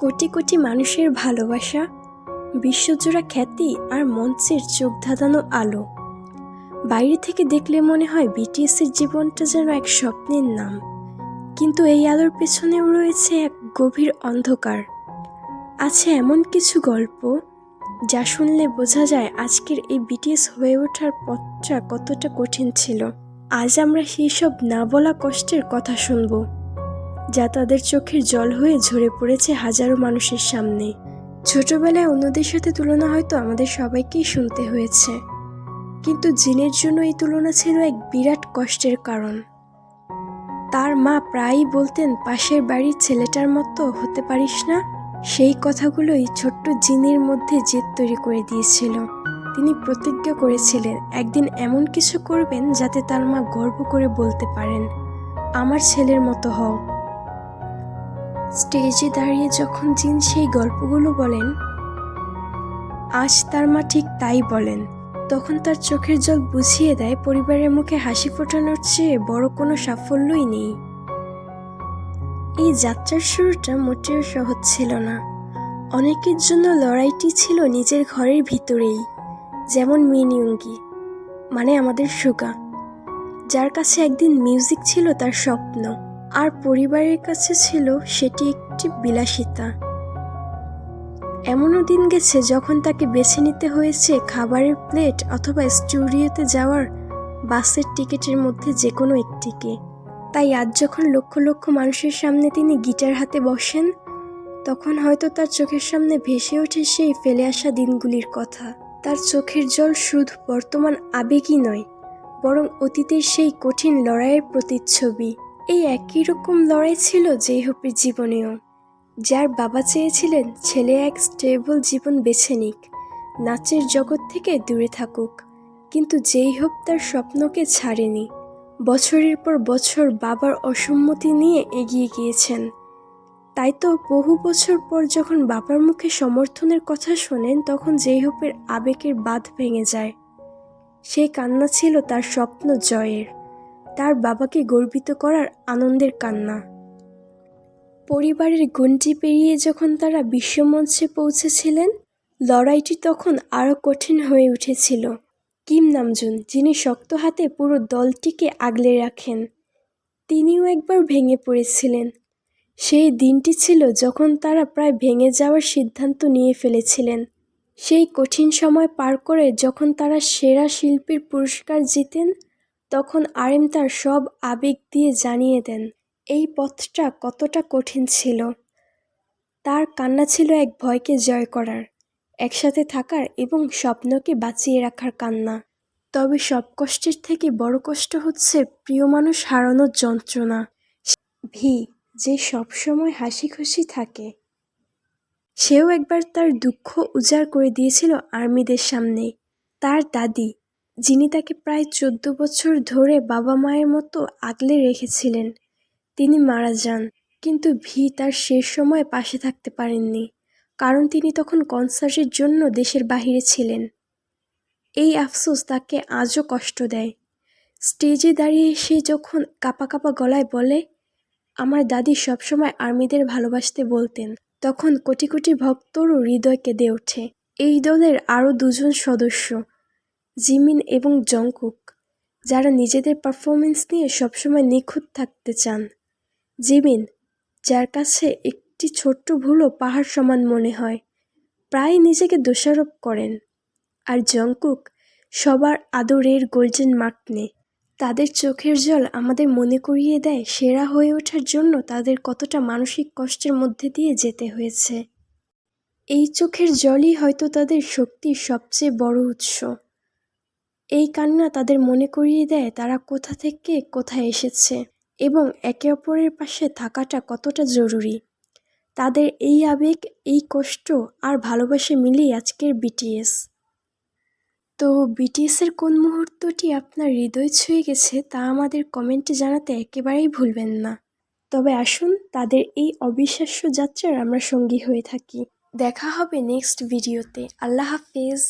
কোটি কোটি মানুষের ভালোবাসা, বিশ্বজোড়া খ্যাতি আর মঞ্চের চোখ ধাঁধানো আলো। বাইরে থেকে দেখলে মনে হয় বিটিএসের জীবনটা যেন এক স্বপ্নের নাম। কিন্তু এই আলোর পেছনেও রয়েছে এক গভীর অন্ধকার। আছে এমন কিছু গল্প যা শুনলে বোঝা যায় আজকের এই বিটিএস হয়ে ওঠার পথটা কতটা কঠিন ছিল। আজ আমরা সেই সব না বলা কষ্টের কথা শুনব। যা তাদের চোখের জল হয়ে ঝরে পড়েছে হাজারো মানুষের সামনে। ছোটবেলায় অন্যদের সাথে তুলনা হয়তো আমাদের সবাইকেই শুনতে হয়েছে। কিন্তু জিনের জন্য এই তুলনা ছিল এক বিরাট কষ্টের কারণ। তার মা প্রায়ই বলতেন, পাশের বাড়ির ছেলেটার মতো হতে পারিস না। সেই কথাগুলোই ছোট্ট জিনের মধ্যে জেদ তৈরি করে দিয়েছিল। তিনি প্রতিজ্ঞা করেছিলেন, একদিন এমন কিছু করবেন যাতে তার মা গর্ব করে বলতে পারেন, আমার ছেলের মতো হও স্টেজে দাঁড়িয়ে যখন জিন সেই গল্পগুলো বলেন, আজ তার মা ঠিক তাই বলেন। তখন তার চোখের জল বুঝিয়ে দেয়, পরিবারের মুখে হাসি ফোটানোর চেয়ে বড় কোনো সাফল্যই নেই। এই যাত্রার শুরুটা মোটেও সহজ ছিল না। অনেকের জন্য লড়াইটি ছিল নিজের ঘরের ভিতরেই, যেমন মিনিয়ঙ্গি মানে আমাদের সুগা, যার কাছে একদিন মিউজিক ছিল তার স্বপ্ন। আর পরিবারের কাছে ছিল সেটি একটি বিলাসিতা। এমনও দিন গেছে যখন তাকে বেছে নিতে হয়েছে খাবারের প্লেট অথবা স্টুডিওতে যাওয়ার বাসের টিকিটের মধ্যে যে কোনো একটিকে। তাই আজ যখন লক্ষ লক্ষ মানুষের সামনে তিনি গিটার হাতে বসেন, তখন হয়তো তার চোখের সামনে ভেসে ওঠে সেই ফেলে আসা দিনগুলির কথা। তার চোখের জল শুধু বর্তমান আবেগই নয়, বরং অতীতের সেই কঠিন লড়াইয়ের প্রতিচ্ছবি। এই একই রকম লড়াই ছিল যেই হোপের জীবনেও। যার বাবা চেয়েছিলেন ছেলে এক স্টেবল জীবন বেছে নিক, নাচের জগৎ থেকে দূরে থাকুক। কিন্তু যেই হোপ তার স্বপ্নকে ছাড়েনি। বছরের পর বছর বাবার অসম্মতি নিয়ে এগিয়ে গিয়েছেন। তাই তো বহু বছর পর যখন বাবার মুখে সমর্থনের কথা শোনেন, তখন যেই হোপের আবেগের বাঁধ ভেঙে যায়। সেই কান্না ছিল তার স্বপ্ন জয়ের। তার বাবাকে গর্বিত করার আনন্দের কান্না। পরিবারের গণ্ডি পেরিয়ে যখন তারা বিশ্বমঞ্চে পৌঁছেছিলেন, লড়াইটি তখন আরও কঠিন হয়ে উঠেছিল। কিম নামজুন, যিনি শক্ত হাতে পুরো দলটিকে আগলে রাখেন, তিনিও একবার ভেঙে পড়েছিলেন। সেই দিনটি ছিল যখন তারা প্রায় ভেঙে যাওয়ার সিদ্ধান্ত নিয়ে ফেলেছিলেন। সেই কঠিন সময় পার করে যখন তারা সেরা শিল্পীর পুরস্কার জিতেন তখন আরেম তার সব আবেগ দিয়ে জানিয়ে দেন, এই পথটা কতটা কঠিন ছিল। তার কান্না ছিল এক ভয়কে জয় করার, একসাথে থাকার এবং স্বপ্নকে বাঁচিয়ে রাখার কান্না। তবে সব কষ্টের থেকে বড় কষ্ট হচ্ছে প্রিয় মানুষ হারানোর যন্ত্রণা। ভি, যে সবসময় হাসি খুশি থাকে। সেও একবার তার দুঃখ উজাড় করে দিয়েছিল আর্মিদের সামনে। তার দাদি যিনি তাকে প্রায় চোদ্দ বছর ধরে বাবা মায়ের মতো আগলে রেখেছিলেন। তিনি মারা যান, কিন্তু ভি তার শেষ সময় পাশে থাকতে পারেননি, কারণ তিনি তখন কনসার্টের জন্য দেশের বাহিরে ছিলেন। এই আফসোস তাকে আজও কষ্ট দেয়। স্টেজে দাঁড়িয়ে সে যখন কাপা কাপা গলায় বলে, আমার দাদি সবসময় আর্মিদের ভালোবাসতে বলতেন তখন কোটি কোটি ভক্তরও হৃদয় কেঁদে ওঠে। এই দলের আরও দুজন সদস্য জিমিন এবং জংকুক, যারা নিজেদের পারফরমেন্স নিয়ে সবসময় নিখুঁত থাকতে চান। জিমিন, যার কাছে একটি ছোট্ট ভুলও পাহাড় সমান মনে হয় প্রায় নিজেকে দোষারোপ করেন। আর জংকুক সবার আদরের গোল্ডেন মার্কনে, তাদের চোখের জল আমাদের মনে করিয়ে দেয় সেরা হয়ে ওঠার জন্য তাদের কতটা মানসিক কষ্টের মধ্যে দিয়ে যেতে হয়েছে। এই চোখের জলই হয়তো তাদের শক্তির সবচেয়ে বড় উৎস। এই কান্না তাদের মনে করিয়ে দেয় তারা কোথা থেকে কোথায় এসেছে এবং একে অপরের পাশে থাকাটা কতটা জরুরি। তাদের এই আবেগ, এই কষ্ট আর ভালোবাসা মিলিয়ে আজকের বিটিএস তো বিটিএসের কোন মুহূর্তটি আপনার হৃদয় ছুঁয়ে গেছে তা আমাদের কমেন্টে জানাতে একেবারেই ভুলবেন না। তবে আসুন তাদের এই অবিশ্বাস্য যাত্রার আমরা সঙ্গী হয়ে থাকি। দেখা হবে নেক্সট ভিডিওতে আল্লাহ হাফেজ।